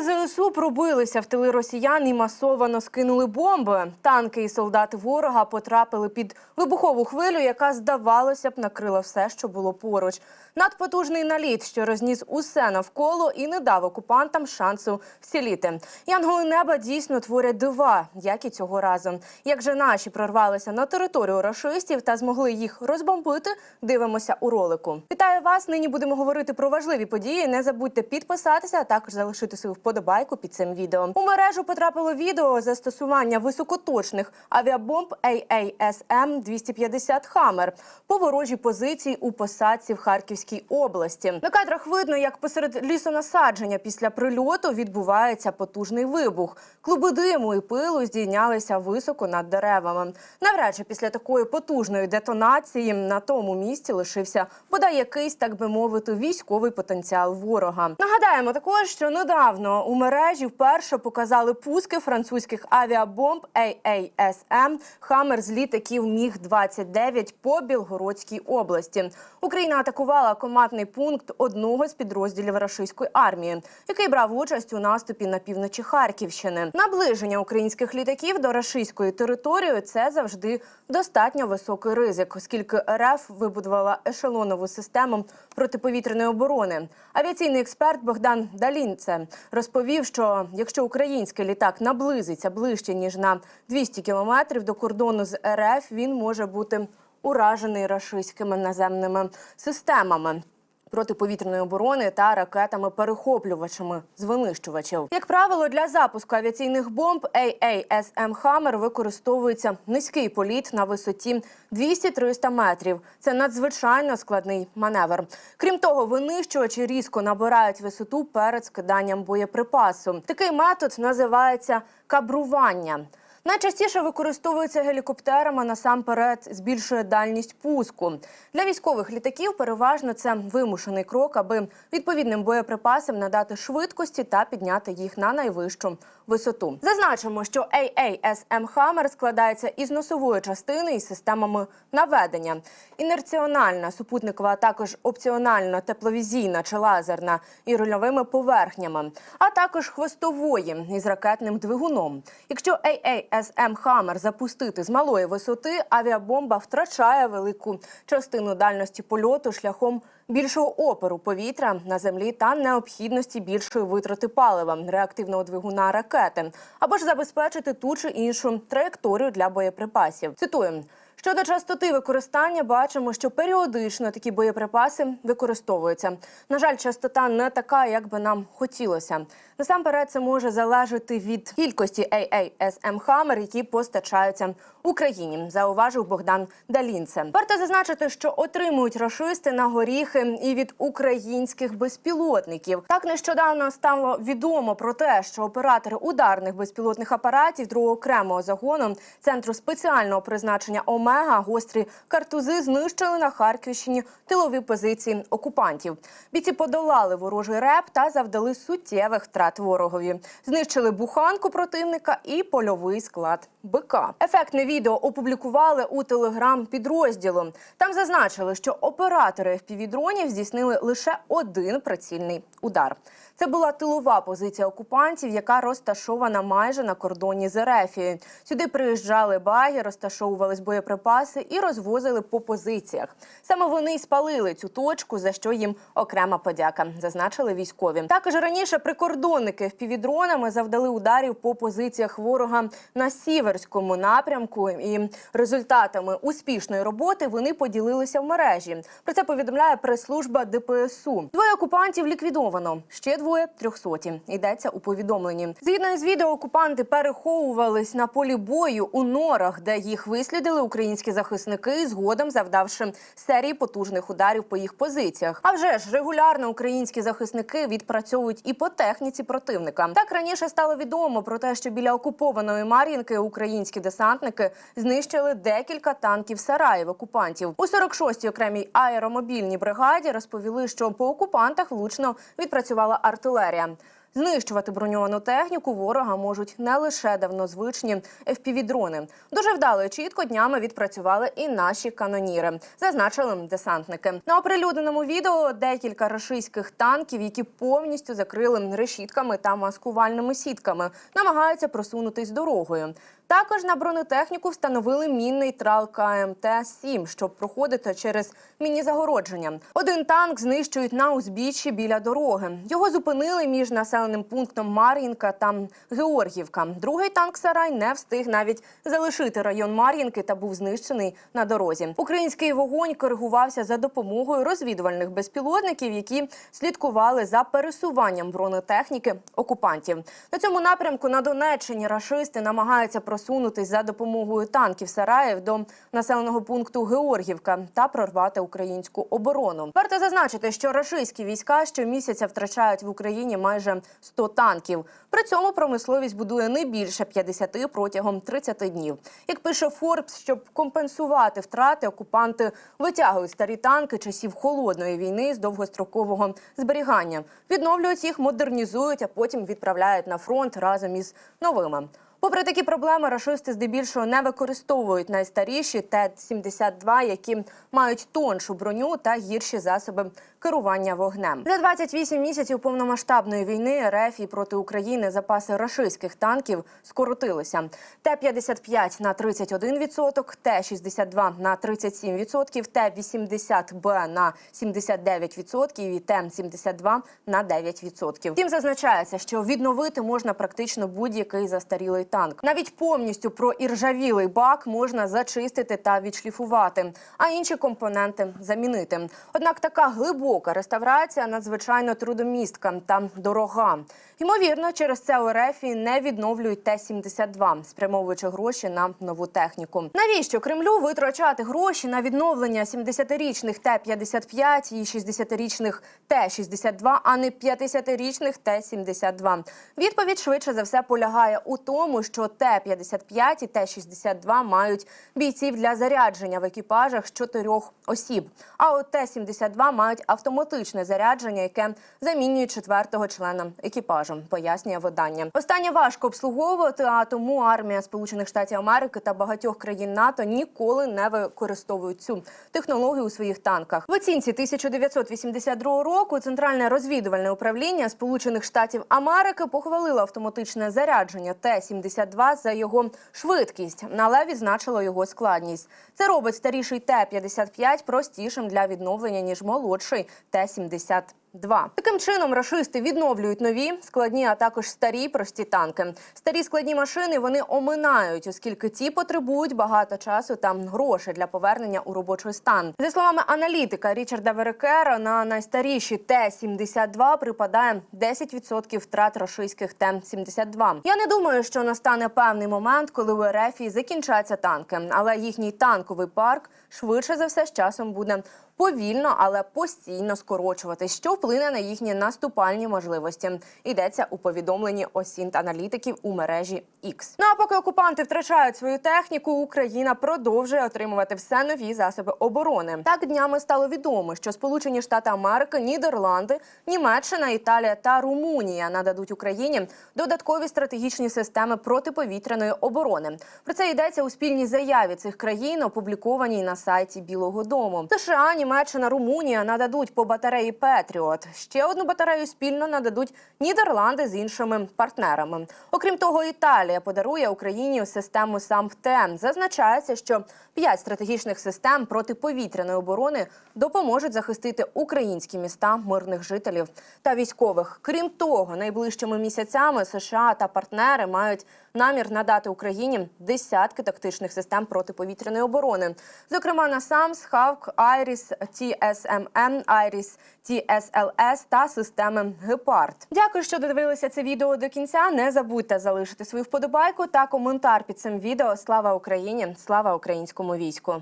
ЗСУ пробилися в тили росіян і масово скинули бомби. Танки і солдати ворога потрапили під вибухову хвилю, яка, здавалося б, накрила все, що було поруч. Надпотужний наліт, що розніс усе навколо і не дав окупантам шансу вціліти. Янголи неба дійсно творять дива, як і цього разу. Як же наші прорвалися на територію рашистів та змогли їх розбомбити, дивимося у ролику. Вітаю вас! Нині будемо говорити про важливі події. Не забудьте підписатися, а також залишити свою вподобайку під цим відео. У мережу потрапило відео застосування високоточних авіабомб AASM 250 Хаммер по ворожій позиції у посадці в Харківській області. На кадрах видно, як посеред лісонасадження після прильоту відбувається потужний вибух. Клуби диму і пилу здійнялися високо над деревами. Навряд чи після такої потужної детонації на тому місці лишився бодай якийсь, так би мовити, військовий потенціал ворога. Нагадаємо також, що недавно у мережі вперше показали пуски французьких авіабомб AASM «Хаммер» з літаків Міг 29 по Білгородській області. Україна атакувала командний пункт одного з підрозділів рашистської армії, який брав участь у наступі на півночі Харківщини. Наближення українських літаків до рашистської території це завжди достатньо високий ризик, оскільки РФ вибудувала ешелонову систему протиповітряної оборони. Авіаційний експерт Богдан Далінце розповів, що якщо український літак наблизиться ближче ніж на 200 кілометрів до кордону з РФ, він може бути уражений рашистськими наземними системами. Протиповітряної оборони та ракетами-перехоплювачами з винищувачів. Як правило, для запуску авіаційних бомб AASM «Хаммер» використовується низький політ на висоті 200-300 метрів. Це надзвичайно складний маневр. Крім того, винищувачі різко набирають висоту перед скиданням боєприпасу. Такий метод називається кабрування. Найчастіше використовується гелікоптерами насамперед збільшує дальність пуску. Для військових літаків переважно це вимушений крок, аби відповідним боєприпасам надати швидкості та підняти їх на найвищу висоту. Зазначимо, що AASM «Хаммер» складається із носової частини і системами наведення. Інерціональна супутникова, а також опціональна тепловізійна чи лазерна і рульовими поверхнями, а також хвостової із ракетним двигуном. Якщо AASM «Хаммер» запустити з малої висоти, авіабомба втрачає велику частину дальності польоту шляхом більшого опору повітря на землі та необхідності більшої витрати палива реактивного двигуна ракети, або ж забезпечити ту чи іншу траєкторію для боєприпасів. Цитую. Щодо частоти використання, бачимо, що періодично такі боєприпаси використовуються. На жаль, частота не така, як би нам хотілося. Насамперед, це може залежати від кількості AASM «Хаммер», які постачаються Україні, зауважив Богдан Далінце. Варто зазначити, що отримують рашисти на горіхи і від українських безпілотників. Так нещодавно стало відомо про те, що оператори ударних безпілотних апаратів другого окремого загону центру спеціального призначення Омега гострі картузи знищили на Харківщині тилові позиції окупантів. Бійці подолали ворожий реп та завдали суттєвих втрат ворогові. Знищили буханку противника і польовий склад БК. Ефектне відео опублікували у телеграм підрозділу. Там зазначили, що оператори FPV-дронів здійснили лише один прицільний удар. Це була тилова позиція окупантів, яка розташована майже на кордоні з Ерефією. Сюди приїжджали баги, розташовувались боєприпаси і розвозили по позиціях. Саме вони й спалили цю точку, за що їм окрема подяка, зазначили військові. Також раніше прикордонники впівдронами завдали ударів по позиціях ворога на сіверському напрямку. І результатами успішної роботи вони поділилися в мережі. Про це повідомляє прес-служба ДПСУ. Двоє окупантів ліквідовано. Ще двоє трьохсоті. Йдеться у повідомленні. Згідно із відео, окупанти переховувались на полі бою у норах, де їх вислідили українські захисники, згодом завдавши серії потужних ударів по їх позиціях. А вже ж регулярно українські захисники відпрацьовують і по техніці противника. Так раніше стало відомо про те, що біля окупованої Мар'їнки українські десантники знищили декілька танків сараїв окупантів. У 46-й окремій аеромобільній бригаді розповіли, що по окупантах влучно відпрацювала артилерія артилерія. Знищувати броньовану техніку ворога можуть не лише давнозвичні FPV-дрони. Дуже вдало і чітко днями відпрацювали і наші каноніри, зазначили десантники. На оприлюдненому відео декілька рашистських танків, які повністю закрили решітками та маскувальними сітками, намагаються просунутись дорогою. Також на бронетехніку встановили мінний трал КМТ-7, щоб проходити через міні-загородження. Один танк знищують на узбіччі біля дороги. Його зупинили між населеним пунктом Мар'їнка та Георгівка. Другий танк Сарай не встиг навіть залишити район Мар'їнки та був знищений на дорозі. Український вогонь коригувався за допомогою розвідувальних безпілотників, які слідкували за пересуванням бронетехніки окупантів. На цьому напрямку на Донеччині рашисти намагаються просунутись за допомогою танків Сараїв до населеного пункту Георгівка та прорвати українську оборону. Варто зазначити, що рашистські війська щомісяця втрачають в Україні майже 100 танків. При цьому промисловість будує не більше 50 протягом 30 днів. Як пише Форбс, щоб компенсувати втрати, окупанти витягують старі танки часів холодної війни з довгострокового зберігання, відновлюють їх, модернізують, а потім відправляють на фронт разом із новими. Попри такі проблеми, рашисти здебільшого не використовують найстаріші Т-72, які мають тоншу броню та гірші засоби керування вогнем. За 28 місяців повномасштабної війни РФ і проти України запаси рашистських танків скоротилися. Т-55 на 31%, Т-62 на 37%, Т-80Б на 79% і Т-72 на 9%. Втім, зазначається, що відновити можна практично будь-який застарілий танк. Навіть повністю проіржавілий бак можна зачистити та відшліфувати, а інші компоненти замінити. Однак така глибока реставрація надзвичайно трудомістка та дорога. Ймовірно, через це РФ не відновлюють Т-72, спрямовуючи гроші на нову техніку. Навіщо Кремлю витрачати гроші на відновлення 70-річних Т-55 і 60-річних Т-62, а не 50-річних Т-72? Відповідь швидше за все полягає у тому, що Т-55 і Т-62 мають бійців для зарядження в екіпажах з чотирьох осіб. А от Т-72 мають автоматичне зарядження, яке замінює четвертого члена екіпажу, пояснює видання. Останнє важко обслуговувати, а тому армія Сполучених Штатів Америки та багатьох країн НАТО ніколи не використовують цю технологію у своїх танках. В оцінці 1982 року Центральне розвідувальне управління Сполучених Штатів Америки похвалило автоматичне зарядження Т-72 Т-52 за його швидкість, але відзначило його складність. Це робить старіший Т-55 простішим для відновлення ніж молодший Т-75. Два Таким чином рашисти відновлюють нові складні, а також старі прості танки. Старі складні машини вони оминають, оскільки ті потребують багато часу та грошей для повернення у робочий стан. За словами аналітика Річарда Верекера, на найстаріші Т-72 припадає 10% втрат рашистських Т-72. Я не думаю, що настане певний момент, коли у РФ закінчаться танки, але їхній танковий парк швидше за все з часом буде повільно, але постійно скорочуватись, що вплине на їхні наступальні можливості. Йдеться у повідомленні осінт аналітиків у мережі X. Ну а поки окупанти втрачають свою техніку, Україна продовжує отримувати все нові засоби оборони. Так днями стало відомо, що Сполучені Штати Америки, Нідерланди, Німеччина, Італія та Румунія нададуть Україні додаткові стратегічні системи протиповітряної оборони. Про це йдеться у спільній заяві цих країн, опублікованій на сайті Білого Дому. США, Німеччина, Румунія нададуть по батареї Петріот. Ще одну батарею спільно нададуть Нідерланди з іншими партнерами. Окрім того, Італія подарує Україні систему САМПТЕ. Зазначається, що п'ять стратегічних систем протиповітряної оборони допоможуть захистити українські міста, мирних жителів та військових. Крім того, найближчими місяцями США та партнери мають намір надати Україні десятки тактичних систем протиповітряної оборони, зокрема на САМС, ХАВК, Айріс, ТСММ, Iris TSLS та системи Гепард. Дякую, що додивилися це відео до кінця. Не забудьте залишити свою вподобайку та коментар під цим відео. Слава Україні! Слава українському війську!